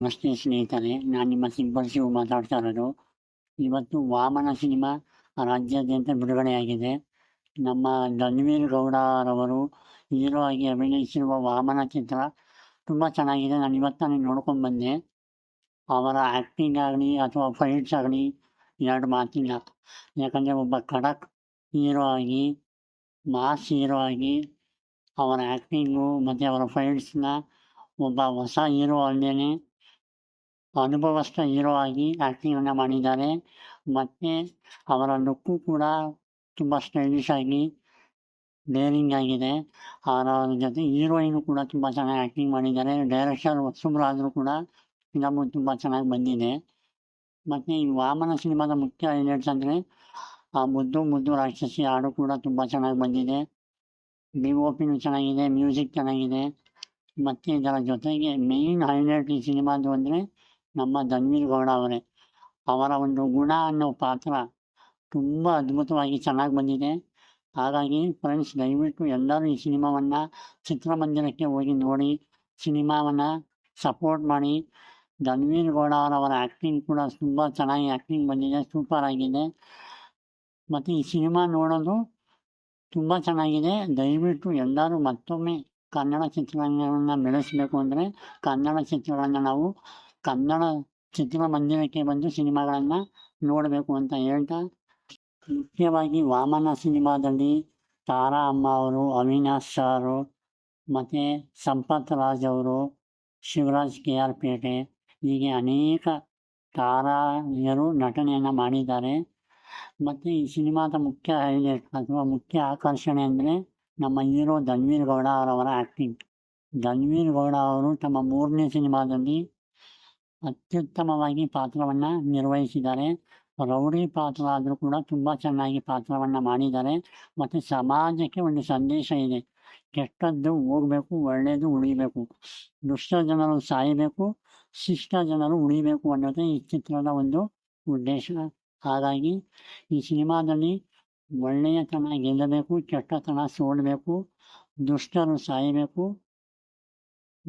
ನಮಸ್ತೆ ಸ್ನೇಹಿತರೆ ನಾನು ನಿಮ್ಮ ಸಿಂಪಲ್ ಮಾತಾಡ್ತಾ ಇರೋದು. ಇವತ್ತು ವಾಮನ ಸಿನಿಮಾ ರಾಜ್ಯಾದ್ಯಂತ ಬಿಡುಗಡೆಯಾಗಿದೆ. ನಮ್ಮ ಧನ್ವೀರ್ ಗೌಡರವರು ಹೀರೋ ಆಗಿ ಅಭಿನಯಿಸಿರುವ ವಾಮನ ಚಿತ್ರ ತುಂಬ ಚೆನ್ನಾಗಿದೆ. ನಾನು ಇವತ್ತಾನೆ ನೋಡ್ಕೊಂಡು ಬಂದೆ. ಅವರ ಆ್ಯಕ್ಟಿಂಗ್ ಆಗಲಿ ಅಥವಾ ಫೈಟ್ಸ್ ಆಗಲಿ ಎರಡು ಮಾತಿಲ್ಲ. ಯಾಕಂದರೆ ಒಬ್ಬ ಖಡಕ್ ಹೀರೋ ಆಗಿ, ಮಾಸ್ ಹೀರೋ ಆಗಿ, ಅವರ ಆ್ಯಕ್ಟಿಂಗು ಮತ್ತು ಅವರ ಫೈಟ್ಸ್ನ ಒಬ್ಬ ಹೊಸ ಹೀರೋ ಅಲ್ಲದೇ ಅನುಭವಸ್ಥ ಹೀರೋ ಆಗಿ ಆ್ಯಕ್ಟಿಂಗನ್ನು ಮಾಡಿದ್ದಾರೆ. ಮತ್ತು ಅವರ ಲುಕ್ಕು ಕೂಡ ತುಂಬ ಸ್ಟೈಲಿಶ್ ಆಗಿ ಡೇರಿಂಗ್ ಆಗಿದೆ. ಅವರ ಜೊತೆ ಹೀರೋಯಿನ್ ಕೂಡ ತುಂಬ ಚೆನ್ನಾಗಿ ಆ್ಯಕ್ಟಿಂಗ್ ಮಾಡಿದ್ದಾರೆ. ಡೈರೆಕ್ಷನ್ ಹೊಸಬ್ರು ಆದರೂ ಕೂಡ ಫಿಲಮು ತುಂಬ ಚೆನ್ನಾಗಿ ಬಂದಿದೆ. ಮತ್ತು ಈ ವಾಮನ ಸಿನಿಮಾದ ಮುಖ್ಯ ಹೈಲೈಟ್ಸ್ ಅಂದರೆ ಆ ಮುದ್ದು ಮುದ್ದು ರಾಕ್ಷಸಿ ಹಾಡು ಕೂಡ ತುಂಬ ಚೆನ್ನಾಗಿ ಬಂದಿದೆ. ಬಿ ಒ ಪಿನೂ ಚೆನ್ನಾಗಿದೆ, ಮ್ಯೂಸಿಕ್ ಚೆನ್ನಾಗಿದೆ. ಮತ್ತು ಇದರ ಜೊತೆಗೆ ಮೇಯ್ನ್ ಹೈಲೈಟ್ ಈ ಸಿನಿಮಾದು ಅಂದರೆ ನಮ್ಮ ಧನ್ವೀರ್ ಗೌಡ ಅವರೇ. ಅವರ ಒಂದು ಗುಣ ಅನ್ನೋ ಪಾತ್ರ ತುಂಬ ಅದ್ಭುತವಾಗಿ ಚೆನ್ನಾಗಿ ಬಂದಿದೆ. ಹಾಗಾಗಿ ಫ್ರೆಂಡ್ಸ್ ದಯವಿಟ್ಟು ಎಲ್ಲರೂ ಈ ಸಿನಿಮಾವನ್ನು ಚಿತ್ರಮಂದಿರಕ್ಕೆ ಹೋಗಿ ನೋಡಿ, ಸಿನಿಮಾವನ್ನು ಸಪೋರ್ಟ್ ಮಾಡಿ. ಧನ್ವೀರ್ ಗೌಡ ಅವರವರ ಆ್ಯಕ್ಟಿಂಗ್ ಕೂಡ ತುಂಬ ಚೆನ್ನಾಗಿ ಆ್ಯಕ್ಟಿಂಗ್ ಬಂದಿದೆ ಸೂಪರ್ ಆಗಿದೆ. ಮತ್ತು ಈ ಸಿನಿಮಾ ನೋಡೋದು ತುಂಬ ಚೆನ್ನಾಗಿದೆ. ದಯವಿಟ್ಟು ಎಲ್ಲರೂ ಮತ್ತೊಮ್ಮೆ ಕನ್ನಡ ಚಿತ್ರರಂಗವನ್ನು ಬೆಳೆಸಬೇಕು ಅಂದರೆ ಕನ್ನಡ ಚಿತ್ರಗಳನ್ನು ನಾವು ಕನ್ನಡ ಚಿತ್ರಮಂದಿರಕ್ಕೆ ಬಂದು ಸಿನಿಮಾಗಳನ್ನು ನೋಡಬೇಕು ಅಂತ ಹೇಳ್ತಾ, ಮುಖ್ಯವಾಗಿ ವಾಮನ ಸಿನಿಮಾದಲ್ಲಿ ತಾರಾ ಅಮ್ಮ ಅವರು, ಅವಿನಾಶ್ ಸಾರು, ಮತ್ತು ಸಂಪತ್ ರಾಜ್ ಅವರು, ಶಿವರಾಜ್ ಕೆ ಆರ್ ಪೇಟೆ ಹೀಗೆ ಅನೇಕ ತಾರಾಯರು ನಟನೆಯನ್ನು ಮಾಡಿದ್ದಾರೆ. ಮತ್ತು ಈ ಸಿನಿಮಾದ ಮುಖ್ಯ ಹೈಲೈಟ್ ಅಥವಾ ಮುಖ್ಯ ಆಕರ್ಷಣೆ ಅಂದರೆ ನಮ್ಮ ಹೀರೋ ಧನ್ವೀರ್ ಗೌಡ ಅವರವರ ಆ್ಯಕ್ಟಿಂಗ್ ಧನ್ವೀರ್ ಗೌಡ ಅವರು ತಮ್ಮ ಮೂರನೇ ಸಿನಿಮಾದಲ್ಲಿ ಅತ್ಯುತ್ತಮವಾಗಿ ಪಾತ್ರವನ್ನ ನಿರ್ವಹಿಸಿದ್ದಾರೆ. ರೌಡಿ ಪಾತ್ರ ಆದರೂ ಕೂಡ ತುಂಬ ಚೆನ್ನಾಗಿ ಪಾತ್ರವನ್ನು ಮಾಡಿದ್ದಾರೆ. ಮತ್ತು ಸಮಾಜಕ್ಕೆ ಒಂದು ಸಂದೇಶ ಇದೆ. ಕೆಟ್ಟದ್ದು ಹೋಗಬೇಕು ಒಳ್ಳೆಯದು ಉಳಿಬೇಕು. ದುಷ್ಟ ಜನರು ಸಾಯಬೇಕು, ಶಿಷ್ಟ ಜನರು ಉಳಿಬೇಕು ಅನ್ನೋದೇ ಈ ಚಿತ್ರದ ಒಂದು ಉದ್ದೇಶ. ಹಾಗಾಗಿ ಈ ಸಿನಿಮಾದಲ್ಲಿ ಒಳ್ಳೆಯತನ ಗೆಲ್ಲಬೇಕು, ಕೆಟ್ಟತನ ಸೋಲಬೇಕು, ದುಷ್ಟರು ಸಾಯಬೇಕು.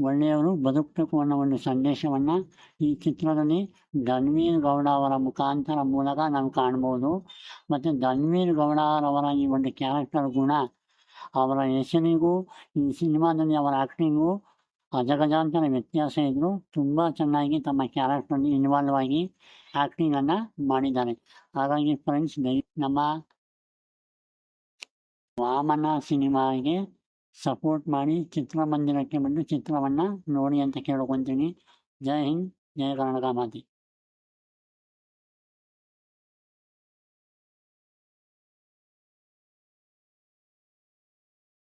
ಒಳ್ಳೆಯವರು ಬದುಕಬೇಕು ಅನ್ನೋ ಒಂದು ಸಂದೇಶವನ್ನು ಈ ಚಿತ್ರದಲ್ಲಿ ಧನ್ವೀರ್ ಗೌಡ ಅವರ ಮುಖಾಂತರ ಮೂಲಕ ನಾವು ಕಾಣ್ಬೋದು. ಮತ್ತು ಧನ್ವೀರ್ ಗೌಡ ಅವರ ಈ ಒಂದು ಕ್ಯಾರೆಕ್ಟರ್ ಗುಣ, ಅವರ ಹೆಸರಿಗೂ, ಈ ಸಿನಿಮಾದಲ್ಲಿ ಅವರ ಆ್ಯಕ್ಟಿಂಗು ಅಜಗಜಾಂತರ ವ್ಯತ್ಯಾಸ ಇದ್ದರೂ ತುಂಬ ಚೆನ್ನಾಗಿ ತಮ್ಮ ಕ್ಯಾರೆಕ್ಟರ್ನಲ್ಲಿ ಇನ್ವಾಲ್ವ್ ಆಗಿ ಆ್ಯಕ್ಟಿಂಗನ್ನು ಮಾಡಿದ್ದಾರೆ. ಹಾಗಾಗಿ ಫ್ರೆಂಡ್ಸ್ ನಮ್ಮ ವಾಮನ ಸಿನಿಮಾಗೆ ಸಪೋರ್ಟ್ ಮಾಡಿ ಚಿತ್ರಮಂದಿರಕ್ಕೆ ಬಂದು ಚಿತ್ರವನ್ನು ನೋಡಿ ಅಂತ ಕೇಳ್ಕೊತೀನಿ. ಜೈ ಹಿಂದ್ ಜಯ ಕರ್ನಾಟಕ ಮಾತೆ.